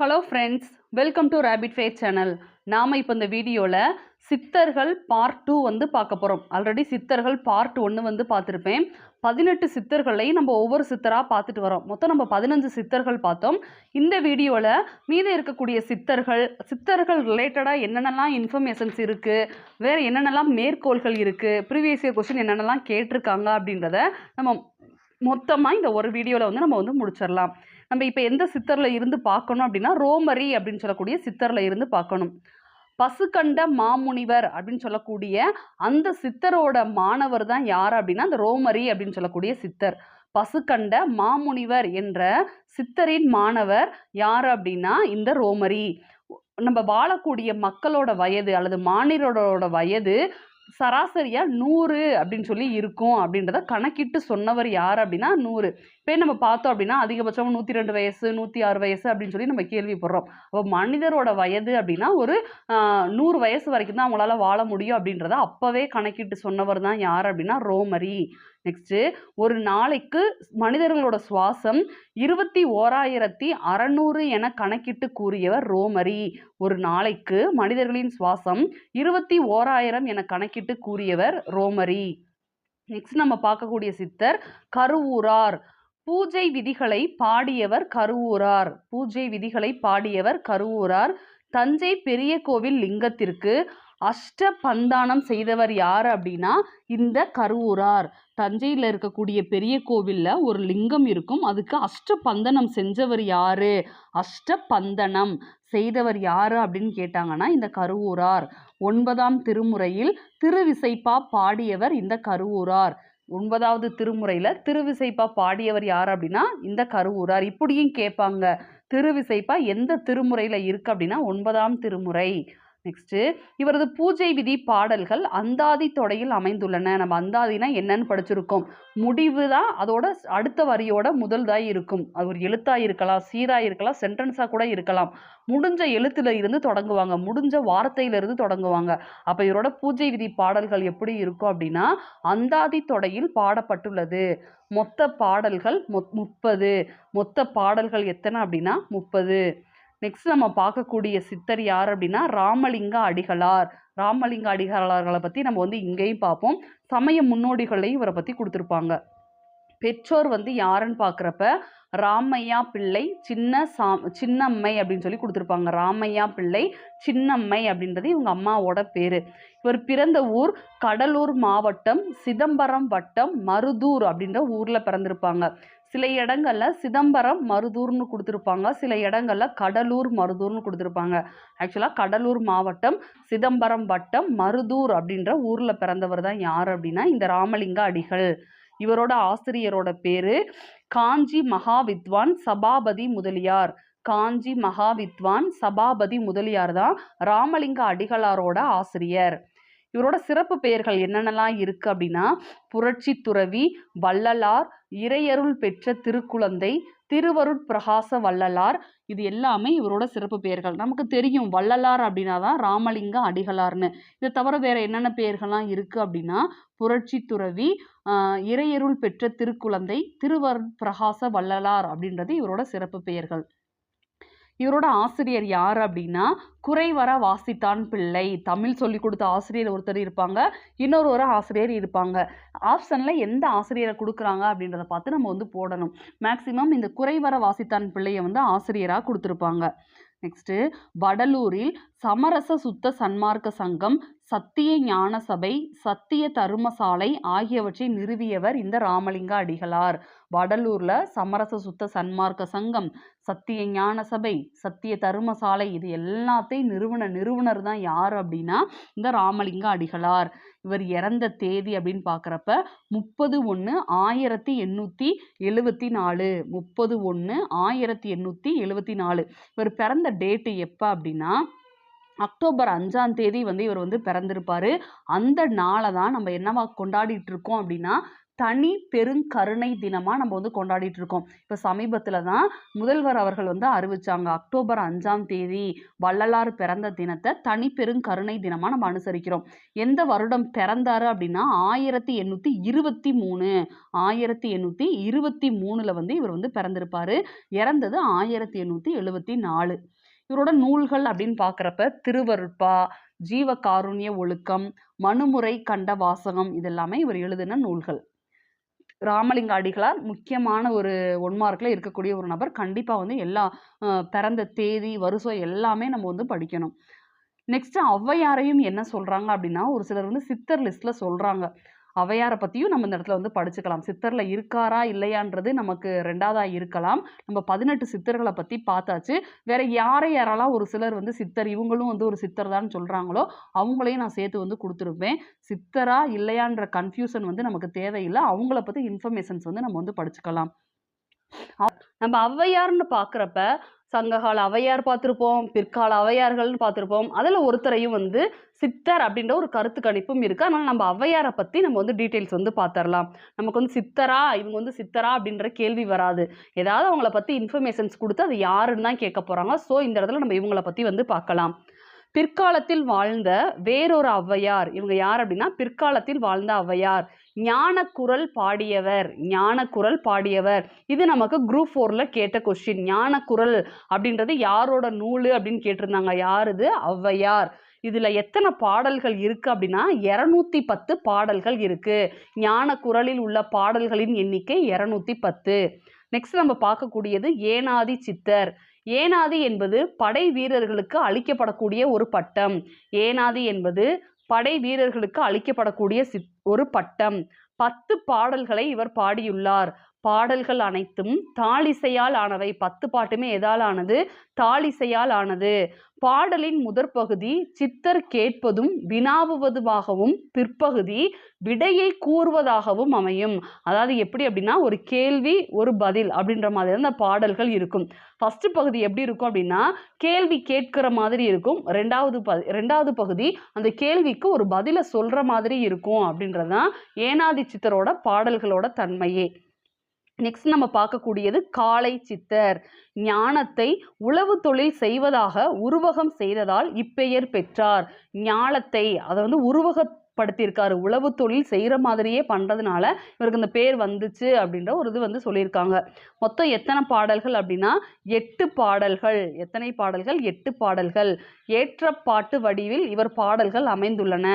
Hello friends welcome to rapid fair channel நாம் இப்போ இந்த வீடியோவில் சித்தர்கள் பார்ட் டூ வந்து பார்க்க போகிறோம் ஆல்ரெடி சித்தர்கள் பார்ட் ஒன்று வந்து பார்த்துருப்பேன். பதினெட்டு சித்தர்களையும் நம்ம ஒவ்வொரு சித்தராக பார்த்துட்டு வரோம். மொத்தம் நம்ம பதினஞ்சு சித்தர்கள் பார்த்தோம். இந்த வீடியோவில் மீதி இருக்கக்கூடிய சித்தர்கள் சித்தர்கள் ரிலேட்டடாக என்னென்னலாம் இன்ஃபர்மேஷன்ஸ் இருக்குது வேறு என்னென்னலாம் மேற்கோள்கள் இருக்குது ப்ரீவியஸ் இயர் கொஷின் என்னென்னலாம் கேட்டிருக்காங்க அப்படின்றத நம்ம மொத்தமாக இந்த ஒரு வீடியோவில் வந்து நம்ம வந்து முடிச்சிடலாம். நம்ம இப்போ எந்த சித்தரில் இருந்து பார்க்கணும் அப்படின்னா ரோமரி அப்படின்னு சொல்லக்கூடிய சித்தரில் இருந்து பார்க்கணும். பசுக்கண்ட மாமுனிவர் அப்படின்னு சொல்லக்கூடிய அந்த சித்தரோட மாணவர் தான் யார் அப்படின்னா அந்த ரோமரி அப்படின்னு சொல்லக்கூடிய சித்தர். பசுக்கண்ட மாமுனிவர் என்ற சித்தரின் மாணவர் யார் அப்படின்னா இந்த ரோமரி. நம்ம வாழக்கூடிய மக்களோட வயது அல்லது மாநிலரோட வயது சராசரியாக நூறு அப்படின்னு சொல்லி இருக்கும் அப்படின்றத கணக்கிட்டு சொன்னவர் யார் அப்படின்னா நூறு. இப்போ நம்ம பார்த்தோம் அப்படின்னா அதிகபட்சம் நூற்றி ரெண்டு வயசு நூற்றி ஆறு வயசு அப்படின்னு சொல்லி நம்ம கேள்விப்படுறோம். அப்போ மனிதரோட வயது அப்படின்னா ஒரு நூறு வயசு வரைக்கும் தான் அவங்களால வாழ முடியும் அப்படின்றத அப்போவே கணக்கிட்டு சொன்னவர் தான் யார் அப்படின்னா ரோமரி. நெக்ஸ்ட்டு ஒரு நாளைக்கு மனிதர்களோட சுவாசம் இருபத்தி ஓராயிரத்தி அறநூறு என கணக்கிட்டு கூறியவர் ரோமரி. ஒரு நாளைக்கு மனிதர்களின் சுவாசம் இருபத்தி ஓராயிரம் என கணக்கிட்டு கூறியவர் ரோமரி. நெக்ஸ்ட் நம்ம பார்க்கக்கூடிய சித்தர் கருவூரார். பூஜை விதிகளை பாடியவர் கருவூரார். பூஜை விதிகளை பாடியவர் கருவூரார். தஞ்சை பெரிய கோவில் லிங்கத்திற்கு அஷ்ட பந்தானம் செய்தவர் யார் அப்படின்னா இந்த கருவூரார். தஞ்சையில் இருக்கக்கூடிய பெரிய கோவிலில் ஒரு லிங்கம் இருக்கும். அதுக்கு அஷ்ட பந்தனம் செஞ்சவர் யாரு? அஷ்ட பந்தனம் செய்தவர் யாரு அப்படின்னு கேட்டாங்கன்னா இந்த கருவூரார். ஒன்பதாம் திருமுறையில் திருவிசைப்பா பாடியவர் இந்த கருவூரார். ஒன்பதாவது திருமுறையில் திருவிசைப்பா பாடியவர் யார் அப்படின்னா இந்த கருவூரார். இப்படியும் கேட்பாங்க. திருவிசைப்பா எந்த திருமுறையில் இருக்குது அப்படின்னா ஒன்பதாம் திருமுறை. நெக்ஸ்ட்டு இவரது பூஜை விதி பாடல்கள் அந்தாதி தொடையில் அமைந்துள்ளன. நம்ம அந்தாதினா என்னன்னு படிச்சிருக்கோம். முடிவு தான் அதோட அடுத்த வரியோட முதல்தாக இருக்கும். அது ஒரு எழுத்தாக இருக்கலாம் சீராக இருக்கலாம் சென்டென்ஸாக கூட இருக்கலாம். முடிஞ்ச எழுத்துல இருந்து தொடங்குவாங்க. முடிஞ்ச வார்த்தையிலிருந்து தொடங்குவாங்க. அப்போ இவரோட பூஜை விதி பாடல்கள் எப்படி இருக்கும் அப்படின்னா அந்தாதி தொடையில் பாடப்பட்டுள்ளது. மொத்த பாடல்கள் மொத் முப்பது மொத்த பாடல்கள் எத்தனை அப்படின்னா முப்பது. நெக்ஸ்ட் நம்ம பார்க்கக்கூடிய சித்தர் யார் அப்படின்னா ராமலிங்க அடிகளார். ராமலிங்க அடிகளார்களை பற்றி நம்ம வந்து இங்கேயும் பார்ப்போம். சமய முன்னோடிகளையும் இவரை பற்றி கொடுத்துருப்பாங்க. பெற்றோர் வந்து யாருன்னு பார்க்குறப்ப ராமையா பிள்ளை சின்ன சா சின்னம்மை அப்படின்னு சொல்லி கொடுத்துருப்பாங்க. ராமையா பிள்ளை சின்னம்மை அப்படின்றது இவங்க அம்மாவோட பேர். இவர் பிறந்த ஊர் கடலூர் மாவட்டம் சிதம்பரம் வட்டம் மருதூர் அப்படின்ற ஊரில் பிறந்திருப்பாங்க. சில இடங்களில் சிதம்பரம் மருதூர்னு கொடுத்துருப்பாங்க. சில இடங்களில் கடலூர் மருதூர்னு கொடுத்துருப்பாங்க. ஆக்சுவலாக கடலூர் மாவட்டம் சிதம்பரம் வட்டம் மருதூர் அப்படின்ற ஊரில் பிறந்தவர் தான் யார் அப்படின்னா இந்த ராமலிங்க அடிகள். இவரோட ஆசிரியரோட பேரு காஞ்சி மகாவித்வான் சபாபதி முதலியார். காஞ்சி மகாவித்வான் சபாபதி முதலியார் தான் ராமலிங்க அடிகளாரோட ஆசிரியர். இவரோட சிறப்பு பெயர்கள் என்னென்னலாம் இருக்கு அப்படின்னா புரட்சி துறவி வள்ளலார் இறையருள் பெற்ற திருக்குழந்தை திருவருட் பிரகாச வள்ளலார். இது எல்லாமே இவரோட சிறப்பு பெயர்கள். நமக்கு தெரியும் வள்ளலார் அப்படின்னா தான் ராமலிங்க அடிகளார்னு. இதை தவிர வேற என்னென்ன பெயர்கள்லாம் இருக்கு அப்படின்னா புரட்சி துறவி இறையருள் பெற்ற திருக்குழந்தை திருவருட் பிரகாச வள்ளலார் அப்படின்றது இவரோட சிறப்பு பெயர்கள். இவரோட ஆசிரியர் யார் அப்படின்னா குறைவர வாசித்தான் பிள்ளை. தமிழ் சொல்லி கொடுத்த ஆசிரியர் ஒருத்தர் இருப்பாங்க இன்னொரு ஒரு ஆசிரியர் இருப்பாங்க. ஆப்ஷனில் எந்த ஆசிரியரை கொடுக்குறாங்க அப்படின்றத பார்த்து நம்ம வந்து போடணும். மேக்சிமம் இந்த குறைவர வாசித்தான் பிள்ளையை வந்து ஆசிரியராக கொடுத்துருப்பாங்க. நெக்ஸ்ட்டு வடலூரில் சமரச சுத்த சன்மார்க்க சங்கம் சத்திய ஞான சபை சத்திய தருமசாலை ஆகியவற்றை நிறுவியவர் இந்த ராமலிங்க அடிகளார். வடலூர்ல சமரச சுத்த சன்மார்க்க சங்கம் சத்திய ஞான சபை சத்திய தருமசாலை இது எல்லாத்தையும் நிறுவன நிறுவனர் தான் யார் அப்படின்னா இந்த ராமலிங்க அடிகளார். இவர் இறந்த தேதி அப்படின்னு பார்க்குறப்ப முப்பது ஒன்று ஆயிரத்தி எண்ணூற்றி எழுவத்தி நாலு. முப்பது ஒன்று ஆயிரத்தி எண்ணூற்றி எழுவத்தி நாலு. இவர் பிறந்த டேட்டு எப்போ அப்படின்னா அக்டோபர் அஞ்சாம் தேதி வந்து இவர் வந்து பிறந்திருப்பார். அந்த நாளை தான் நம்ம என்னவா கொண்டாடிட்டு இருக்கோம் அப்படின்னா தனி பெருங்கருணை தினமாக நம்ம வந்து கொண்டாடிட்டு இருக்கோம் இப்போ சமீபத்தில் தான் முதல்வர் அவர்கள் வந்து அறிவிச்சாங்க அக்டோபர் அஞ்சாம் தேதி வள்ளலார் பிறந்த தினத்தை தனி பெருங்கருணை தினமாக நம்ம அனுசரிக்கிறோம். எந்த வருடம் பிறந்தாரு அப்படின்னா ஆயிரத்தி எண்ணூற்றி இருபத்தி மூணு ஆயிரத்தி எண்ணூற்றி இருபத்தி மூணில் வந்து இவர் வந்து பிறந்திருப்பார். இறந்தது ஆயிரத்தி எண்ணூற்றி எழுபத்தி நாலு. இவரோட நூல்கள் அப்படின்னு பார்க்குறப்ப திருவருட்பா ஜீவ காருண்ய ஒழுக்கம் மனுமுறை கண்ட வாசகம் இதெல்லாமே இவர் எழுதின நூல்கள். ராமலிங்க அடிகளார் முக்கியமான ஒரு ஒன்மார்க்கில் இருக்கக்கூடிய ஒரு நபர் கண்டிப்பாக வந்து எல்லா பிறந்த தேதி வருஷம் எல்லாமே நம்ம வந்து படிக்கணும். நெக்ஸ்ட் ஔவையாரையும் என்ன சொல்கிறாங்க அப்படின்னா ஒரு சிலர் வந்து சித்தர் லிஸ்ட்டில் சொல்கிறாங்க அவையாரை பற்றியும் நம்ம இந்த இடத்துல வந்து படிச்சுக்கலாம். சித்தரில் இருக்காரா இல்லையான்றது நமக்கு ரெண்டாவதாக இருக்கலாம். நம்ம பதினெட்டு சித்தர்களை பற்றி பார்த்தாச்சு. வேற யாரை யாரெல்லாம் ஒரு சிலர் வந்து சித்தர் இவங்களும் வந்து ஒரு சித்தர் தான் சொல்கிறாங்களோ அவங்களையும் நான் சேர்த்து வந்து கொடுத்துருப்பேன். சித்தரா இல்லையான்ற கன்ஃபியூஷன் வந்து நமக்கு தேவையில்லை. அவங்கள பற்றி இன்ஃபர்மேஷன்ஸ் வந்து நம்ம வந்து படிச்சுக்கலாம். நம்ம ஔவையார்னு பார்க்குறப்ப சங்ககால அவையார் பார்த்துருப்போம் பிற்கால அவையார்கள்னு பார்த்துருப்போம். அதில் ஒருத்தரையும் வந்து சித்தர் அப்படின்ற ஒரு கருத்து கணிப்பும் இருக்குது அதனால் நம்ம ஔவையாரை பற்றி நம்ம வந்து டீட்டெயில்ஸ் வந்து பார்த்துடலாம் நமக்கு வந்து சித்தரா இவங்க வந்து சித்தரா அப்படின்ற கேள்வி வராது. ஏதாவது அவங்கள பற்றி இன்ஃபர்மேஷன்ஸ் கொடுத்து அது யாருன்னு தான் கேட்க போகிறாங்க ஸோ இந்த இடத்துல நம்ம இவங்கள பற்றி வந்து பார்க்கலாம் பிற்காலத்தில் வாழ்ந்த வேறொரு ஔவையார் இவங்க யார் அப்படின்னா பிற்காலத்தில் வாழ்ந்த ஔவையார் ஞானக்குரல் பாடியவர் ஞானக்குரல் பாடியவர். இது நமக்கு குரூப் ஃபோரில் கேட்ட கொஸ்டின் ஞானக்குரல் அப்படின்றது யாரோட நூல் அப்படின்னு கேட்டிருந்தாங்க. யார் இது? ஔவையார். இதில் எத்தனை பாடல்கள் இருக்குது அப்படின்னா இரநூத்தி பத்து பாடல்கள் இருக்குது ஞானக்குரலில் உள்ள பாடல்களின் எண்ணிக்கை இரநூத்தி பத்து. நெக்ஸ்ட் நம்ம பார்க்கக்கூடியது ஏனாதி சித்தர். ஏனாதி என்பது படை வீரர்களுக்கு அளிக்கப்படக்கூடிய ஒரு பட்டம். ஏனாதி என்பது படை வீரர்களுக்கு அளிக்கப்படக்கூடிய ஒரு பட்டம். பத்து பாடல்களை இவர் பாடியுள்ளார். பாடல்கள் அனைத்தும் தாளிசையால் ஆனவை. பத்து பாட்டுமே எதால் ஆனது? தாளிசையால் ஆனது. பாடலின் முதற் பகுதி சித்தர் கேட்பதும் வினாவுவதுமாகவும் பிற்பகுதி விடையை கூறுவதாகவும் அமையும். அதாவது எப்படி அப்படின்னா ஒரு கேள்வி ஒரு பதில் அப்படின்ற மாதிரி அந்த பாடல்கள் இருக்கும். ஃபர்ஸ்ட் பகுதி எப்படி இருக்கும் அப்படின்னா கேள்வி கேட்கிற மாதிரி இருக்கும். ரெண்டாவது ப ரெண்டாவது பகுதி அந்த கேள்விக்கு ஒரு பதிலை சொல்கிற மாதிரி இருக்கும் அப்படின்றது தான் ஏனாதி சித்தரோட பாடல்களோட தன்மையே. நெக்ஸ்ட் நம்ம பார்க்கக்கூடியது காளை சித்தர். ஞானத்தை உளவு தொழில் செய்வதாக உருவகம் செய்ததால் இப்பெயர் பெற்றார். ஞானத்தை அதை வந்து படுத்தியிருக்காரு உளவு தொழில் செய்கிற மாதிரியே பண்ணுறதுனால இவருக்கு இந்த பேர் வந்துச்சு அப்படின்ற ஒரு இது வந்து சொல்லியிருக்காங்க. மொத்தம் எத்தனை பாடல்கள் அப்படின்னா எட்டு பாடல்கள். எத்தனை பாடல்கள்? எட்டு பாடல்கள். ஏற்றப்பாட்டு வடிவில் இவர் பாடல்கள் அமைந்துள்ளன.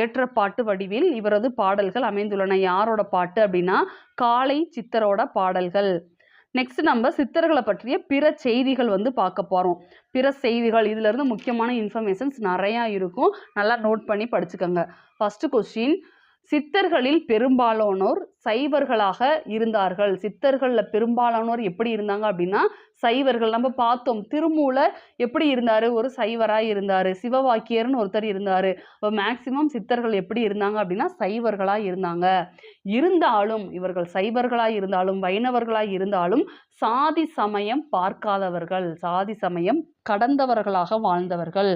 ஏற்றப்பாட்டு வடிவில் இவரது பாடல்கள் அமைந்துள்ளன. யாரோட பாட்டு அப்படின்னா காளை சித்தரோட பாடல்கள். நெக்ஸ்ட் நம்ம சித்தர்களை பற்றிய பிற செய்திகள் வந்து பார்க்க போகிறோம் பிற செய்திகள் இதுலேருந்து முக்கியமான இன்ஃபர்மேஷன்ஸ் நிறையா இருக்கும். நல்லா நோட் பண்ணி படிச்சுக்கோங்க. ஃபஸ்ட்டு கொஸ்டின் சித்தர்களில் பெரும்பாலானோர் சைவர்களாக இருந்தார்கள். சித்தர்களில் பெரும்பாலானோர் எப்படி இருந்தாங்க அப்படின்னா சைவர்கள். நம்ம பார்த்தோம் திருமூலர் எப்படி இருந்தார்? ஒரு சைவராக இருந்தார். சிவவாக்கியர்னு ஒருத்தர் இருந்தார். இப்போ மேக்சிமம் சித்தர்கள் எப்படி இருந்தாங்க அப்படின்னா சைவர்களாக இருந்தாங்க. இருந்தாலும் இவர்கள் சைவர்களாக இருந்தாலும் வைணவர்களாக இருந்தாலும் சாதி சமயம் பார்க்காதவர்கள். சாதி சமயம் கடந்தவர்களாக வாழ்ந்தவர்கள்.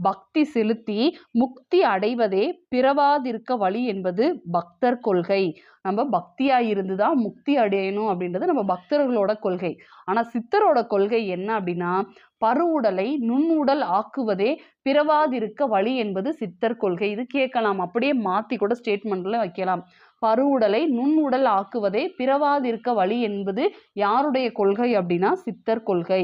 பக்தி செலுத்தி முக்தி அடைவதே பிறவாதிருக்க வழி என்பது பக்தர் கொள்கை. நம்ம பக்தியா இருந்து தான் முக்தி அடையணும் அப்படின்றது நம்ம பக்தர்களோட கொள்கை. ஆனா சித்தரோட கொள்கை என்ன அப்படின்னா பருவுடலை நுண்ணுடல் ஆக்குவதே பிறவாதிருக்க வழி என்பது சித்தர் கொள்கை. இது கேட்கலாம். அப்படியே மாத்தி கூட ஸ்டேட்மெண்ட்ல வைக்கலாம். பருவுடலை நுண்ணுடல் ஆக்குவதே பிறவாதிருக்க வழி என்பது யாருடைய கொள்கை அப்படின்னா சித்தர் கொள்கை.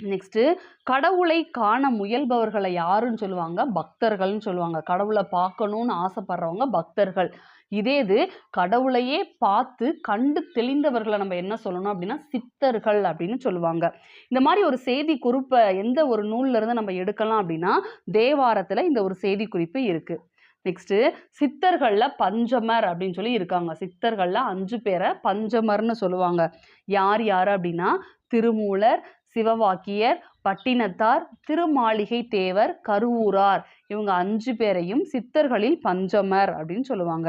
நெக்ஸ்ட்டு கடவுளை காண முயல்பவர்களை யாருன்னு சொல்லுவாங்க? பக்தர்கள்னு சொல்லுவாங்க. கடவுளை பார்க்கணும்னு ஆசைப்படுறவங்க பக்தர்கள். இதே இது கடவுளையே பார்த்து கண்டு தெளிந்தவர்களை நம்ம என்ன சொல்லணும் அப்படின்னா சித்தர்கள் அப்படின்னு சொல்லுவாங்க. இந்த மாதிரி ஒரு செய்தி குறிப்பை எந்த ஒரு நூல்லேருந்து நம்ம எடுக்கலாம் அப்படின்னா தேவாரத்தில் இந்த ஒரு செய்தி குறிப்பு இருக்குது நெக்ஸ்ட்டு சித்தர்களில் பஞ்சமர் அப்படின்னு சொல்லி இருக்காங்க. சித்தர்களில் அஞ்சு பேரை பஞ்சமர்னு சொல்லுவாங்க. யார் யார் அப்படின்னா திருமூலர் சிவவாக்கியர் பட்டினத்தார் திருமாளிகை தேவர் கருவூரார். இவங்க அஞ்சு பேரையும் சித்தர்களில் பஞ்சமர் அப்படின்னு சொல்லுவாங்க.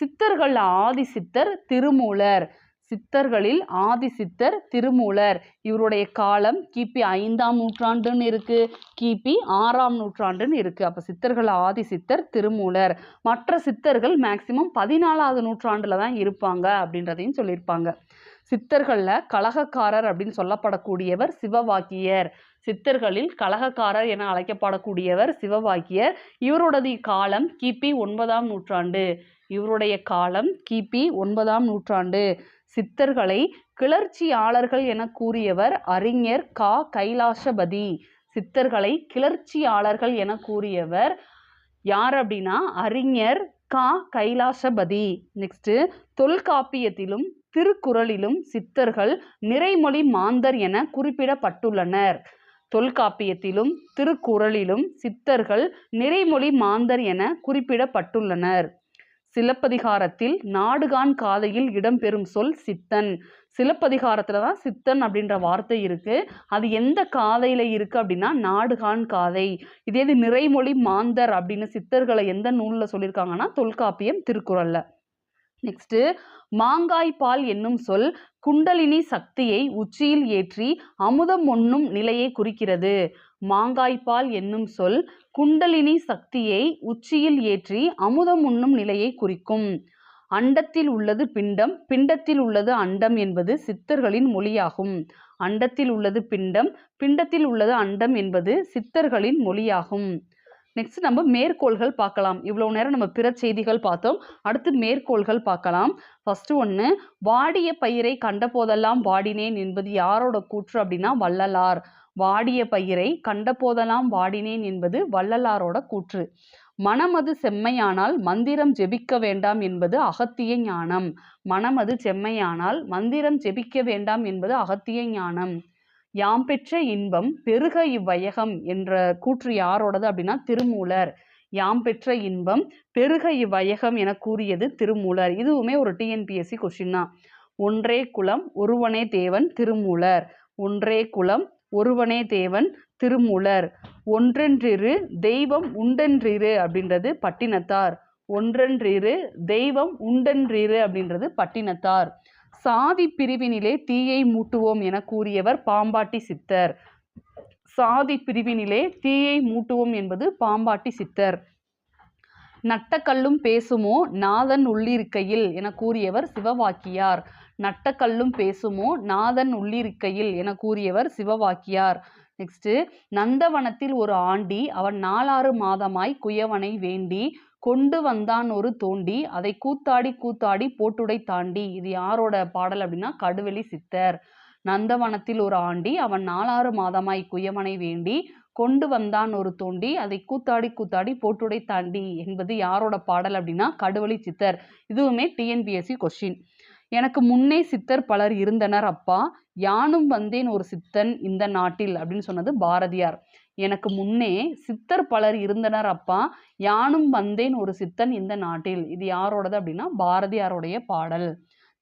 சித்தர்கள் ஆதி சித்தர் திருமூலர். சித்தர்களில் ஆதி சித்தர் திருமூலர். இவருடைய காலம் கிபி ஐந்தாம் நூற்றாண்டுன்னு இருக்கு. கிபி ஆறாம் நூற்றாண்டுன்னு இருக்கு. அப்ப சித்தர்கள் ஆதி சித்தர் திருமூலர். மற்ற சித்தர்கள் மேக்சிமம் பதினாலாவது நூற்றாண்டுல தான் இருப்பாங்க அப்படின்றதையும் சொல்லியிருப்பாங்க. சித்தர்களில் கலகக்காரர் அப்படின்னு சொல்லப்படக்கூடியவர் சிவவாக்கியர். சித்தர்களில் கலகக்காரர் என அழைக்கப்படக்கூடியவர் சிவவாக்கியர். இவருடைய காலம் கிபி ஒன்பதாம் நூற்றாண்டு. இவருடைய காலம் கிபி ஒன்பதாம் நூற்றாண்டு. சித்தர்களை கிளர்ச்சியாளர்கள் என கூறியவர் அறிஞர் கா. கைலாசபதி. சித்தர்களை கிளர்ச்சியாளர்கள் என கூறியவர் யார் அப்படின்னா அறிஞர் கா கைலாசபதி. நெக்ஸ்ட்டு தொல்காப்பியத்திலும் திருக்குறளிலும் சித்தர்கள் நிறைமொழி மாந்தர் என குறிப்பிடப்பட்டுள்ளனர். தொல்காப்பியத்திலும் திருக்குறளிலும் சித்தர்கள் நிறைமொழி மாந்தர் என குறிப்பிடப்பட்டுள்ளனர். சிலப்பதிகாரத்தில் நாடுகான் காதையில் இடம்பெறும் சொல் சித்தன். சிலப்பதிகாரத்தில் தான் சித்தன் அப்படின்ற வார்த்தை இருக்குது அது எந்த காதையில் இருக்குது அப்படின்னா நாடுகான் காதை இதே இது நிறைமொழி மாந்தர் அப்படின்னு சித்தர்களை எந்த நூலில் சொல்லியிருக்காங்கன்னா தொல்காப்பியம் திருக்குறளில். நெக்ஸ்ட்டு மாங்காய் பால் என்னும் சொல் குண்டலினி சக்தியை உச்சியில் ஏற்றி அமுதம் உண்ணும் நிலையை குறிக்கிறது. மாங்காய்பால் என்னும் சொல் குண்டலினி சக்தியை உச்சியில் ஏற்றி அமுதம் உண்ணும் நிலையை குறிக்கும். அண்டத்தில் உள்ளது பிண்டம் பிண்டத்தில் உள்ளது அண்டம் என்பது சித்தர்களின் மொழியாகும். அண்டத்தில் உள்ளது பிண்டம் பிண்டத்தில் உள்ளது அண்டம் என்பது சித்தர்களின் மொழியாகும். நெக்ஸ்ட் நம்ம மேற்கோள்கள் பார்க்கலாம். இவ்வளோ நேரம் நம்ம பிற செய்திகள் பார்த்தோம். அடுத்து மேற்கோள்கள் பார்க்கலாம். ஃபர்ஸ்ட் ஒன்று வாடிய பயிரை கண்டபோதெல்லாம் வாடினேன் என்பது யாரோட கூற்று அப்படின்னா வள்ளலார். வாடிய பயிரை கண்டபோதெல்லாம் வாடினேன் என்பது வள்ளலாரோட கூற்று. மனமது செம்மையானால் மந்திரம் ஜெபிக்க வேண்டாம் என்பது அகத்திய ஞானம். மனமது செம்மையானால் மந்திரம் ஜெபிக்க வேண்டாம் என்பது அகத்திய ஞானம். யாம் பெற்ற இன்பம் பெருக இவ்வையகம் என்ற கூற்று யாரோடது அப்படின்னா திருமூலர். யாம் பெற்ற இன்பம் பெருக இவ்வையகம் என கூறியது திருமூலர். இதுவுமே ஒரு டிஎன்பிஎஸ்சி கொஸ்டின் தான். ஒன்றே குலம் ஒருவனே தேவன் திருமூலர். ஒன்றே குலம் ஒருவனே தேவன் திருமூலர். ஒன்றென்றிரு தெய்வம் உண்டென்றிரு அப்படின்றது பட்டினத்தார். ஒன்றென்றிரு தெய்வம் உண்டென்றிரு அப்படின்றது பட்டினத்தார். சாதி பிரிவினிலே தீயை மூட்டுவோம் என கூறியவர் பாம்பாட்டி சித்தர். சாதி பிரிவினிலே தீயை மூட்டுவோம் என்பது பாம்பாட்டி சித்தர். நட்டக்கல்லும் பேசுமோ நாதன் உள்ளிருக்கையில் என கூறியவர் சிவவாக்கியார். நட்டக்கல்லும் பேசுமோ? நாதன் உள்ளிருக்கையில் என கூறியவர் சிவவாக்கியார். நெக்ஸ்ட் நந்தவனத்தில் ஒரு ஆண்டி அவன் நாலாறு மாதமாய் குயவனை வேண்டி கொண்டு வந்தான் ஒரு தோண்டி அதை கூத்தாடி கூத்தாடி போட்டுடை தாண்டி. இது யாரோட பாடல் அப்படின்னா கடுவெளி சித்தர். நந்தவனத்தில் ஒரு ஆண்டி அவன் நாலாறு மாதமாய் குயவனை வேண்டி கொண்டு வந்தான் ஒரு தோண்டி அதை கூத்தாடி கூத்தாடி போட்டுடை தாண்டி என்பது யாரோட பாடல் அப்படின்னா கடுவெளி சித்தர். இதுவுமே டிஎன்பிஎஸ்சி கொஸ்டின் எனக்கு முன்னே சித்தர் பலர் இருந்தனர் அப்பா. யானும் வந்தேன் ஒரு சித்தன் இந்த நாட்டில் அப்படின்னு சொன்னது பாரதியார். எனக்கு முன்னே சித்தர் பலர் இருந்தனர் அப்பா. யானும் வந்தேன் ஒரு சித்தன் இந்த நாட்டில். இது யாரோடது அப்படின்னா பாரதியாருடைய பாடல்.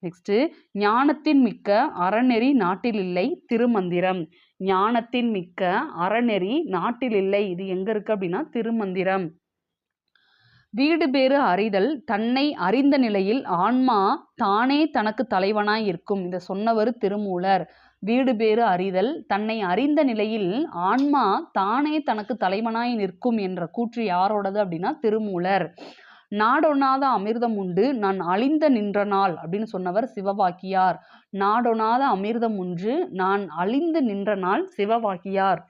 நெக்ஸ்ட்டு ஞானத்தின் மிக்க அறநெறி நாட்டில் இல்லை திருமந்திரம். ஞானத்தின் மிக்க அறநெறி நாட்டில் இல்லை இது எங்கே இருக்குது அப்படின்னா திருமந்திரம். வீடு பேறு அறிதல் தன்னை அறிந்த நிலையில் ஆன்மா தானே தனக்கு தலைவனாய் இருக்கும். இதை சொன்னவர் திருமூலர். வீடு பேறு அறிதல் தன்னை அறிந்த நிலையில் ஆன்மா தானே தனக்கு தலைவனாய் நிற்கும் என்ற கூற்று யாரோடது அப்படின்னா திருமூலர். நாடொணாத அமிர்தம் உண்டு நான் அழிந்த நின்ற நாள் அப்படின்னு சொன்னவர் சிவவாக்கியார். நாடொணாத அமிர்தம் உண்டு நான் அழிந்து நின்ற நாள் சிவவாக்கியார்.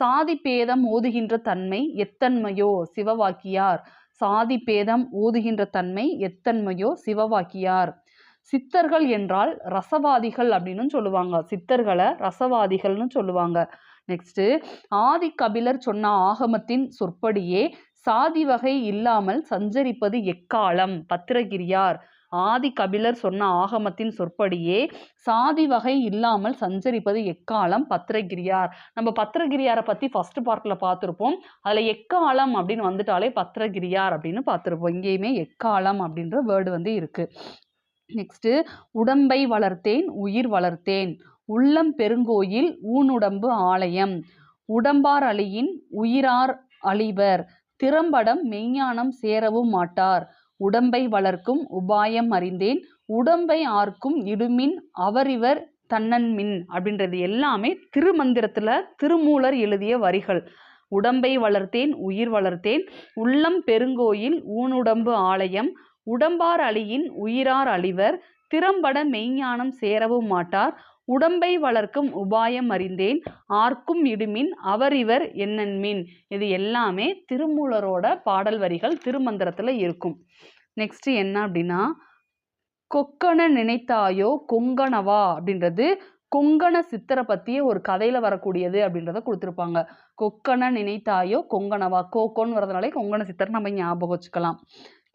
சாதி பேதம் ஓதுகின்ற தன்மை எத்தன்மையோ சிவவாக்கியார். சாதி பேதம் ஓதுகின்ற தன்மை எத்தன்மையோ சிவவாக்கியார். சித்தர்கள் என்றால் ரசவாதிகள் அப்படின்னு சொல்லுவாங்க. சித்தர்களை ரசவாதிகள்னு சொல்லுவாங்க. நெக்ஸ்ட் ஆதி கபிலர் சொன்ன ஆகமத்தின் சொற்படியே சாதி வகை இல்லாமல் சஞ்சரிப்பது எக்காலம்? பத்திரகிரியார். ஆதி கபிலர் சொன்ன ஆகமத்தின் சொற்படியே சாதி வகை இல்லாமல் சஞ்சரிப்பது எக்காலம்? பத்திரகிரியார். நம்ம பத்திரகிரியாரை பற்றி ஃபர்ஸ்ட் பார்ட்டில் பார்த்துருப்போம். அதில் எக்காலம் அப்படின்னு வந்துட்டாலே பத்திரகிரியார் அப்படின்னு பார்த்துருப்போம். இங்கேயுமே எக்காலம் அப்படின்ற வேர்டு வந்து இருக்கு. நெக்ஸ்ட்டு உடம்பை வளர்த்தேன் உயிர் வளர்த்தேன். உள்ளம் பெருங்கோயில் ஊனுடம்பு ஆலயம். உடம்பார் அழியின் உயிரார் அழிவர். திறம்படம் மெய்ஞானம் சேரவும் மாட்டார். உடம்பை வளர்க்கும் உபாயம் அறிந்தேன். உடம்பை ஆர்க்கும் இடுமின் அவரிவர் தன்னன்மின் அப்படின்றது எல்லாமே திருமந்திரத்துல திருமூலர் எழுதிய வரிகள். உடம்பை வளர்த்தேன் உயிர் வளர்த்தேன். உள்ளம் பெருங்கோயில் ஊனுடம்பு ஆலயம். உடம்பார் அழியின் உயிரார் அழிவர். திறம்பட மெய்ஞானம் சேரவும் மாட்டார். உடம்பை வளர்க்கும் உபாயம் அறிந்தேன். ஆர்க்கும் இடுமின் அவரிவர் என்னன்மின். இது எல்லாமே திருமூலரோட பாடல் வரிகள் திருமந்திரத்தில் இருக்கும். நெக்ஸ்ட் என்ன அப்படின்னா கொக்கண நினைத்தாயோ கொங்கணவா அப்படின்றது கொங்கண சித்தரை பற்றிய ஒரு கதையில் வரக்கூடியது அப்படின்றத கொடுத்துருப்பாங்க. கொக்கண நினைத்தாயோ கொங்கணவா கோக்கோன்னு வரதுனாலே கொங்கண சித்தர் நம்ம ஞாபகம் வச்சுக்கலாம்.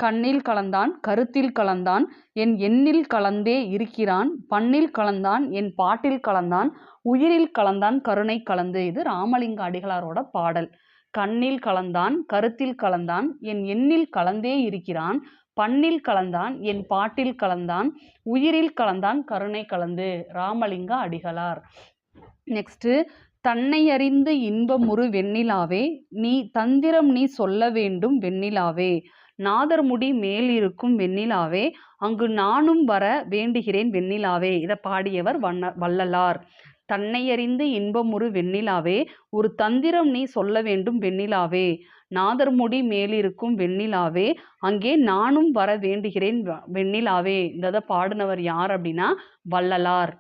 கண்ணில் கலந்தான் கருத்தில் கலந்தான் என் எண்ணில் கலந்தே இருக்கிறான் பண்ணில் கலந்தான் என் பாட்டில் கலந்தான் உயிரில் கலந்தான் கருணை கலந்து. இது ராமலிங்க அடிகளாரோட பாடல். கண்ணில் கலந்தான் கருத்தில் கலந்தான் என் எண்ணில் கலந்தே இருக்கிறான் பண்ணில் கலந்தான் என் பாட்டில் கலந்தான் உயிரில் கலந்தான் கருணை கலந்து. ராமலிங்க அடிகளார். நெக்ஸ்ட்டு தன்னை அறிந்து இன்பமுறு வெண்ணிலாவே நீ தந்திரம் நீ சொல்ல வேண்டும் வெண்ணிலாவே. நாதர்முடி மேல் இருக்கும் வெண்ணிலாவே அங்கு நானும் வர வேண்டுகிறேன் வெண்ணிலாவே இதை பாடியவர் வண்ண வள்ளலார். தன்னையறிந்து இன்பமுறு வெண்ணிலாவே ஒரு தந்திரம் நீ சொல்ல வேண்டும் வெண்ணிலாவே. நாதர்முடி மேலிருக்கும் வெண்ணிலாவே அங்கே நானும் வர வேண்டுகிறேன் வெண்ணிலாவே. இந்த பாடினவர் யார் அப்படின்னா வள்ளலார்.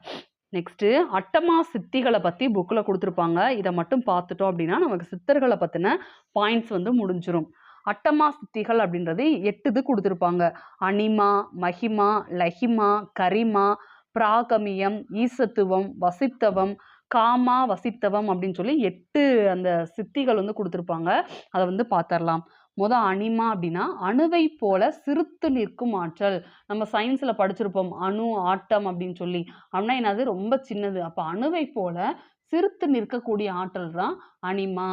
நெக்ஸ்ட்டு அட்டமா சித்திகளை பற்றி புக்கில் கொடுத்துருப்பாங்க. இதை மட்டும் பார்த்துட்டோம் அப்படின்னா நமக்கு சித்தர்களை பற்றின பாயிண்ட்ஸ் வந்து முடிஞ்சிடும் அட்டமா சித்திகள் அப்படின்றது எட்டு இது கொடுத்துருப்பாங்க. அனிமா மஹிமா லஹிமா கரிமா பிராகமியம் ஈசத்துவம் வசித்தவம் காமா வசித்தவம் அப்படின்னு சொல்லி எட்டு அந்த சித்திகள் வந்து கொடுத்துருப்பாங்க. அதை வந்து பார்த்துடலாம் முத அனிமா அப்படின்னா அணுவை போல சிறுத்து நிற்கும் ஆற்றல். நம்ம சயின்ஸில் படிச்சிருப்போம். அணு ஆட்டம் அப்படின்னு சொல்லி. அப்படின்னா என்னது? ரொம்ப சின்னது. அப்போ அணுவை போல சிறுத்து நிற்கக்கூடிய ஆற்றல் தான் அனிமா.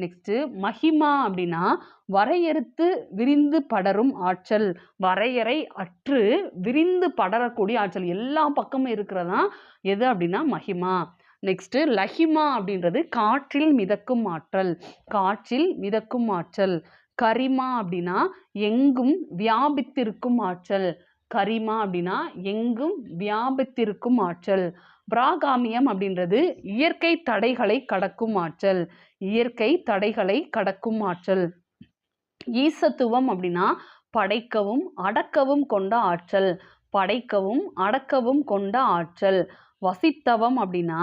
நெக்ஸ்ட்டு மகிமா அப்படின்னா வரையறுத்து விரிந்து படரும் ஆற்றல். வரையறை அற்று விரிந்து படரக்கூடிய ஆற்றல். எல்லா பக்கமும் இருக்கிறதா? எது அப்படின்னா மகிமா. நெக்ஸ்ட்டு லஹிமா அப்படின்றது காற்றில் மிதக்கும் ஆற்றல். காற்றில் மிதக்கும் ஆற்றல். கரிமா அப்படின்னா எங்கும் வியாபித்திருக்கும் ஆற்றல். கரிமா அப்படின்னா எங்கும் வியாபித்திருக்கும் ஆற்றல். பிராகாமியம் அப்படின்றது இயற்கை தடைகளை கடக்கும் ஆற்றல். இயற்கை தடைகளை கடக்கும் ஆற்றல். ஈசத்துவம் அப்படின்னா படைக்கவும் அடக்கவும் கொண்ட ஆற்றல். படைக்கவும் அடக்கவும் கொண்ட ஆற்றல். வசித்தவம் அப்படின்னா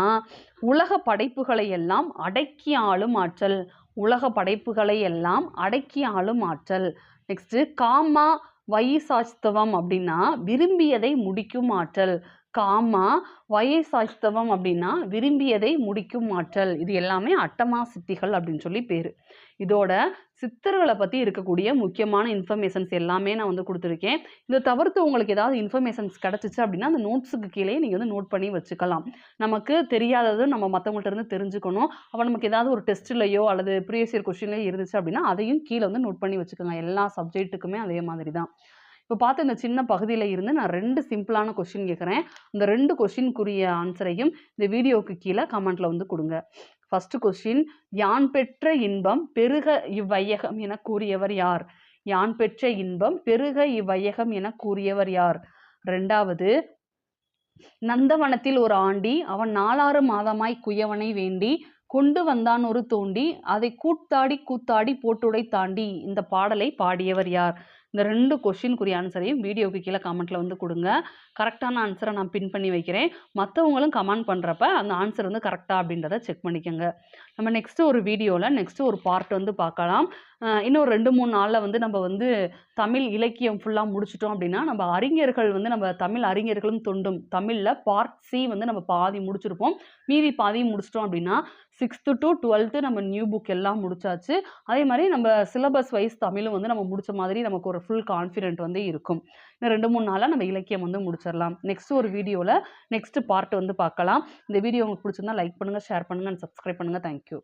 உலக படைப்புகளை எல்லாம் அடக்கி ஆளும் ஆற்றல். உலக படைப்புகளை எல்லாம் அடக்கி ஆளும் ஆற்றல். நெக்ஸ்ட்டு காமா வயிசாஸ்தவம் அப்படின்னா விரும்பியதை முடிக்கும் ஆற்றல். காமா வயசாஸ்தவம் அப்படின்னா விரும்பியதை முடிக்கும் ஆற்றல். இது எல்லாமே அட்டமா சித்திகள் அப்படின்னு சொல்லி பேர். இதோட சித்தர்களை பற்றி இருக்கக்கூடிய முக்கியமான இன்ஃபர்மேஷன்ஸ் எல்லாமே நான் வந்து கொடுத்துருக்கேன். இதை தவிர்த்து உங்களுக்கு ஏதாவது இன்ஃபர்மேஷன்ஸ் கிடச்சிச்சு அப்படின்னா அந்த நோட்ஸுக்கு கீழே நீங்கள் வந்து நோட் பண்ணி வச்சுக்கலாம். நமக்கு தெரியாதது நம்ம மற்றவங்கள்ட்ட இருந்து தெரிஞ்சுக்கணும். அப்போ நமக்கு ஏதாவது ஒரு டெஸ்ட்லையோ அல்லது ப்ரீவியஸ் இயர் கொஸ்டின்லையோ இருந்துச்சு அப்படின்னா அதையும் கீழே வந்து நோட் பண்ணி வச்சுக்கோங்க. எல்லா சப்ஜெக்ட்டுக்குமே அதே மாதிரி தான். இப்போ பார்த்து இந்த சின்ன பகுதியில் இருந்து நான் ரெண்டு சிம்பிளான கொஷின் கேட்குறேன் இந்த ரெண்டு கொஷினுக்குரிய ஆன்சரையும் இந்த வீடியோவுக்கு கீழே கமெண்ட்டில் வந்து கொடுங்க. ஃபஸ்ட்டு கொஸ்டின் யான் பெற்ற இன்பம் பெருக இவ்வையகம் என கூறியவர் யார்? யான் பெற்ற இன்பம் பெருக இவ்வையகம் என கூறியவர் யார்? ரெண்டாவது நந்தவனத்தில் ஒரு ஆண்டி அவன் நாலாறு மாதமாய் குயவனை வேண்டி கொண்டு வந்தான் ஒரு தோண்டி அதை கூத்தாடி கூத்தாடி போட்டுடை தாண்டி இந்த பாடலை பாடியவர் யார்? இந்த ரெண்டு கொஷினுக்குரிய ஆன்சரையும் வீடியோவுக்கு கீழே கமெண்ட்டில் வந்து கொடுங்க. கரெக்டான ஆன்சரை நான் பின் பண்ணி வைக்கிறேன். மற்றவங்களும் கமெண்ட் பண்ணுறப்ப அந்த ஆன்சர் வந்து கரெக்டாக அப்படின்றத செக் பண்ணிக்கோங்க. நம்ம நெக்ஸ்ட்டு ஒரு வீடியோவில் நெக்ஸ்ட்டு ஒரு பார்ட் வந்து பார்க்கலாம். அஹ் இன்னும் ரெண்டு மூணு நாளில் வந்து நம்ம வந்து தமிழ் இலக்கியம் ஃபுல்லாக முடிச்சிட்டோம் அப்படின்னா நம்ம அறிஞர்கள் வந்து நம்ம தமிழ் அறிஞர்களும் தொண்டும். தமிழில் பார்ட் சி வந்து நம்ம பாதி முடிச்சிருப்போம். மீதி பாதி முடிச்சிட்டோம் அப்படின்னா சிக்ஸ்த்து டு டுவெல்த்து நம்ம நியூ புக் எல்லாம் முடிச்சாச்சு. அதே மாதிரி நம்ம சிலபஸ் வைஸ் தமிழும் வந்து நம்ம முடிச்ச மாதிரி நமக்கு ஒரு ஃபுல் கான்ஃபிடென்ட் வந்து இருக்கும். இன்னும் ரெண்டு மூணு நாளாக நம்ம இலக்கியம் வந்து முடிச்சிடலாம். நெக்ஸ்ட் ஒரு வீடியோவில் நெக்ஸ்ட் பார்ட் வந்து பார்க்கலாம். இந்த வீடியோ உங்களுக்கு பிடிச்சிருந்தா லைக் பண்ணுங்கள் ஷேர் பண்ணுங்கள் அண்ட் சப்ஸ்கிரைப் பண்ணுங்கள் தேங்க்யூ